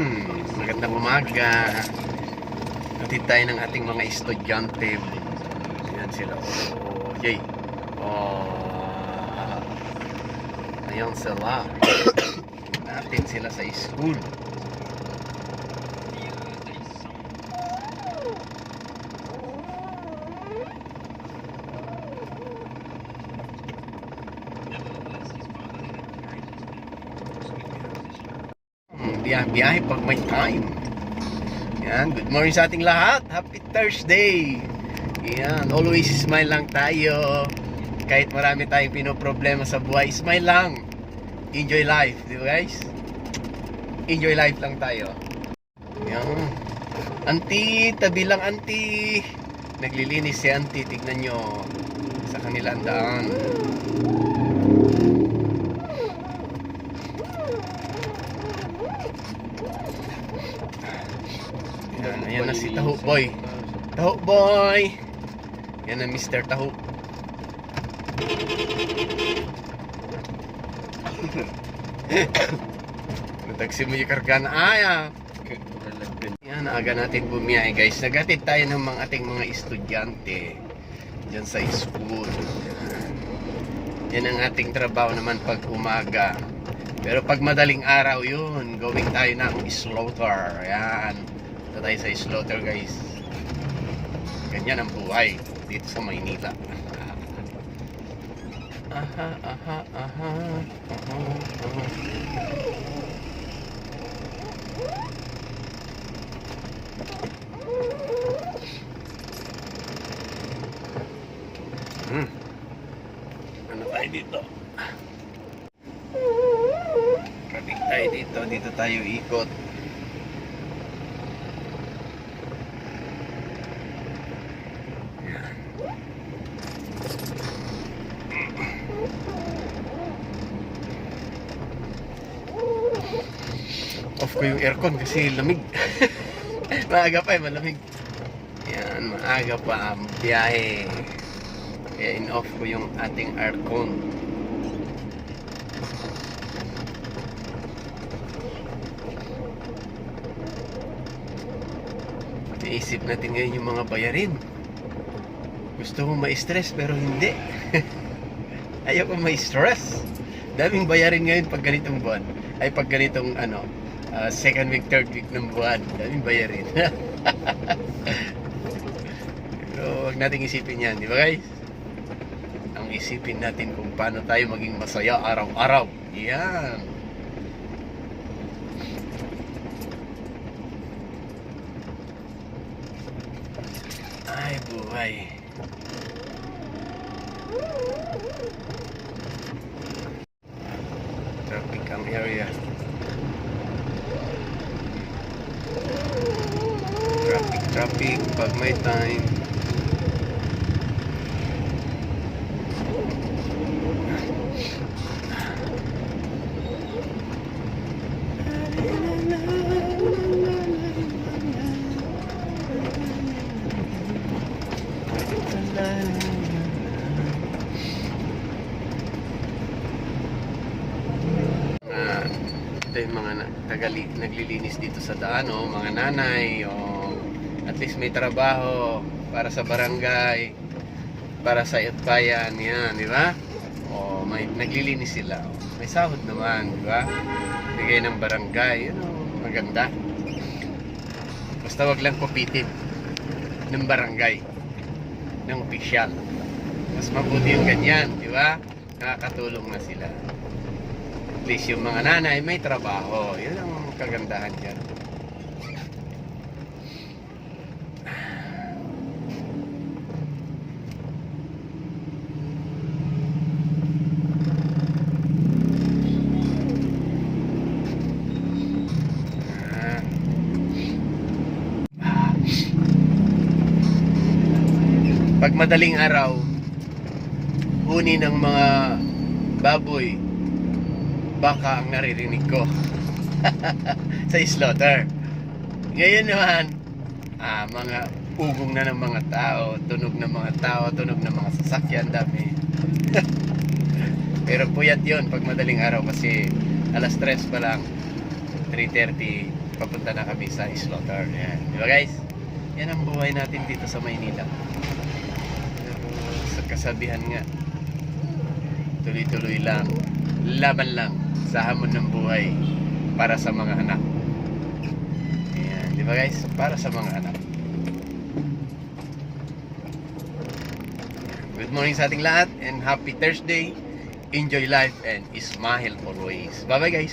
Yan, magandang umaga. Natid tayo ng ating mga estudyante. Yan sila. Oh, yay. Oh, ayan sila. Natin sila sa school. Hmm, biyahe, biyahe pag may time. Yan, good morning sa ating lahat. Happy Thursday. Yan, always smile lang tayo. Kahit marami tayong pinoproblema sa buhay, smile lang. Enjoy life, di ba guys? Enjoy life lang tayo. Yan. Auntie, tabi lang auntie. Naglilinis si auntie, tignan nyo. Sa kanilang daan. Yan, ayan na si Taho Boy. Taho Boy! Yan na Mr. Taho. Natagsi mo yung kargan. Ay, ah. Yan, aga natin bumiyahe guys. Nagatid tayo ng mga ating mga estudyante dyan sa school. Yan ang ating trabaho naman pag umaga. Pero pag madaling araw yun, going tayo ng slaughter. Yan. Ito tayo sa slaughter guys. Ganyan ang buhay dito sa Maynila. Aha, aha, aha, aha, aha. Hmm. Ano tayo dito? Traffic tayo dito. Dito tayo ikot. Off ko yung aircon kasi lamig. maaga pa eh, malamig. Yan, maaga pa ang biyahe. Kaya in-off ko yung ating aircon. Naisip natin ngayon yung mga bayarin. Gusto mo ma-stress pero hindi. Ayaw ko ma-stress. Daming bayarin ngayon pag ganitong buwan. Ay pag ganitong ano, ah, second week, third week ng buwan. Daming bayarin. pero huwag nating isipin yan, di ba guys? Ang isipin natin kung paano tayo maging masaya araw-araw. Yan. Ay, buhay. Traffic ang area. Traffic, pag may time. Ah, ito mga tagali, naglilinis dito sa daan, oh, mga nanay, oh, at least may trabaho para sa barangay, para sa bayan, yan, di ba? Oh, may naglilinis sila. May sahod naman, di ba? Bigay ng barangay, yun, maganda. Basta wag lang kupitin ng barangay, ng opisyal. Mas mabuti yung ganyan, di ba? Nakakatulong na sila at least yung mga nanay may trabaho. Yun ang kagandahan dyan. Ah. Pag madaling araw, huni ng mga baboy, baka ang naririnig ko sa slaughter. Ngayon naman, ah, mga ugong na ng mga tao, tunog ng mga tao, tunog ng mga sasakyan, dami. Pero puyat yon pag madaling araw kasi alas 3 pa lang, 3.30, papunta na kami sa slaughter. Yan. Di ba guys? Yan ang buhay natin dito sa Maynila. Kasabihan nga, tuloy-tuloy lang, laban lang sa hamon ng buhay para sa mga anak. Ayan, di ba guys? Para sa mga anak. Good morning sa ating lahat and happy Thursday. Enjoy life and smile always. Bye bye guys.